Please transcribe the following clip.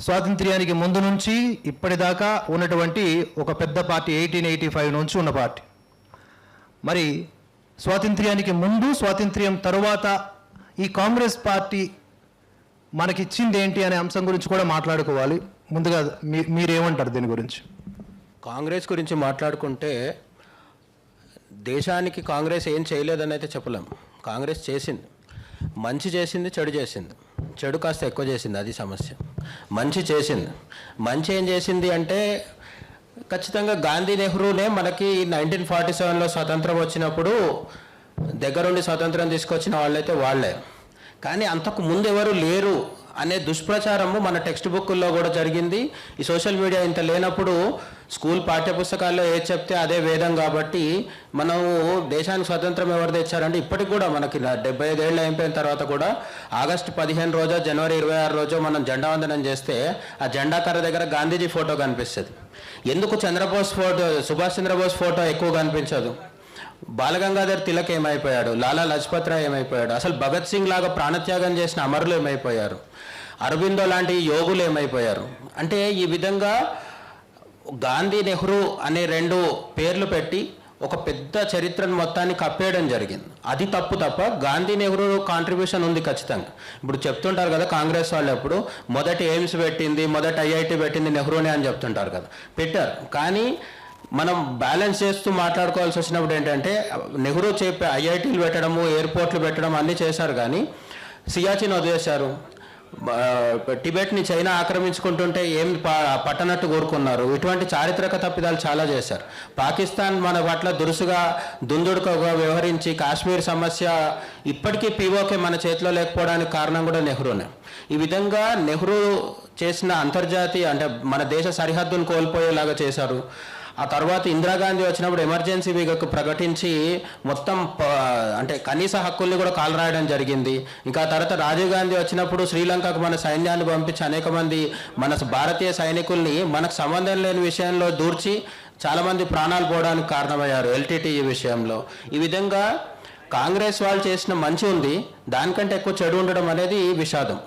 స్వాతంత్ర్యానికి ముందు నుంచి ఇప్పటిదాకా ఉన్నటువంటి ఒక పెద్ద పార్టీ ఎయిటీన్ ఎయిటీ ఫైవ్ నుంచి ఉన్న పార్టీ. మరి స్వాతంత్ర్యానికి ముందు స్వాతంత్ర్యం తరువాత ఈ కాంగ్రెస్ పార్టీ మనకిచ్చింది ఏంటి అనే అంశం గురించి కూడా మాట్లాడుకోవాలి. ముందుగా మీ మీరేమంటారు దీని గురించి? కాంగ్రెస్ గురించి మాట్లాడుకుంటే దేశానికి కాంగ్రెస్ ఏం చేయలేదని అయితే చెప్పలేం. కాంగ్రెస్ చేసింది. మంచి చేసింది చెడు చేసింది. చెడు కాస్త ఎక్కువ చేసింది అది సమస్య. మంచి చేసింది. మంచి ఏం చేసింది అంటే ఖచ్చితంగా గాంధీ నెహ్రూనే మనకి నైన్టీన్ ఫార్టీ సెవెన్లో స్వతంత్రం వచ్చినప్పుడు దగ్గరుండి స్వతంత్రం తీసుకొచ్చిన వాళ్ళైతే వాళ్ళే. కానీ అంతకు ముందు ఎవరు లేరు అనే దుష్ప్రచారము మన టెక్స్ట్ బుక్కుల్లో కూడా జరిగింది. ఈ సోషల్ మీడియా ఇంత లేనప్పుడు స్కూల్ పాఠ్యపుస్తకాల్లో ఏది చెప్తే అదే వేదం కాబట్టి మనము దేశానికి స్వతంత్రం ఎవరు తెచ్చారంటే ఇప్పటికి కూడా మనకి డెబ్బై ఐదేళ్ళు అయిపోయిన తర్వాత కూడా ఆగస్టు పదిహేను రోజో జనవరి ఇరవై ఆరు రోజో మనం జెండా వందనం చేస్తే ఆ జెండా కర్ర దగ్గర గాంధీజీ ఫోటో కనిపిస్తుంది. ఎందుకు చంద్రబోస్ ఫోటో సుభాష్ చంద్రబోస్ ఫోటో ఎక్కువ కనిపించదు? బాలగంగాధర్ తిలక్ ఏమైపోయాడు? లాలా లజపత్ రాయ్ ఏమైపోయాడు? అసలు భగత్ సింగ్ లాగా ప్రాణత్యాగం చేసిన అమరులు ఏమైపోయారు? అరబిందో లాంటి యోగులు ఏమైపోయారు? అంటే ఈ విధంగా గాంధీ నెహ్రూ అనే రెండు పేర్లు పెట్టి ఒక పెద్ద చరిత్రను మొత్తాన్ని కప్పేయడం జరిగింది. అది తప్పు తప్ప గాంధీ నెహ్రూ కాంట్రిబ్యూషన్ ఉంది ఖచ్చితంగా. ఇప్పుడు చెప్తుంటారు కదా కాంగ్రెస్ వాళ్ళు ఎప్పుడు మొదటి ఎయిమ్స్ పెట్టింది మొదటి ఐఐటి పెట్టింది నెహ్రూనే అని చెప్తుంటారు కదా. పెట్టారు. కానీ మనం బ్యాలెన్స్ చేస్తూ మాట్లాడుకోవాల్సి వచ్చినప్పుడు ఏంటంటే నెహ్రూ చెప్పే ఐఐటీలు పెట్టడము ఎయిర్పోర్ట్లు పెట్టడం అన్నీ చేశారు కానీ సియాచిన్ వదిలేశారు. టిబెట్ని చైనా ఆక్రమించుకుంటుంటే ఏం పట్టనట్టు కోరుకున్నారు. ఇటువంటి చారిత్రక తప్పిదాలు చాలా చేశారు. పాకిస్తాన్ మన పట్ల దురుసుగా దుందుడుకగా వ్యవహరించి కాశ్మీర్ సమస్య ఇప్పటికీ పీఓకే మన చేతిలో లేకపోవడానికి కారణం కూడా నెహ్రూనే. ఈ విధంగా నెహ్రూ చేసిన అంతర్జాతీయ అంటే మన దేశ సరిహద్దును కోల్పోయేలాగా చేశారు. ఆ తర్వాత ఇందిరాగాంధీ వచ్చినప్పుడు ఎమర్జెన్సీ వీగకు ప్రకటించి మొత్తం ప- అంటే కనీస హక్కుల్ని కూడా కాలరాయడం జరిగింది. ఇంకా తర్వాత రాజీవ్ గాంధీ వచ్చినప్పుడు శ్రీలంకకు మన సైన్యాన్ని పంపించి అనేక మంది మన భారతీయ సైనికుల్ని మనకు సంబంధం లేని విషయంలో దూర్చి చాలామంది ప్రాణాలు పోవడానికి కారణమయ్యారు ఎల్టీటీ విషయంలో. ఈ విధంగా కాంగ్రెస్ వాళ్ళు చేసిన మంచి ఉంది. దానికంటే ఎక్కువ చెడు ఉండడం అనేది విషాదం.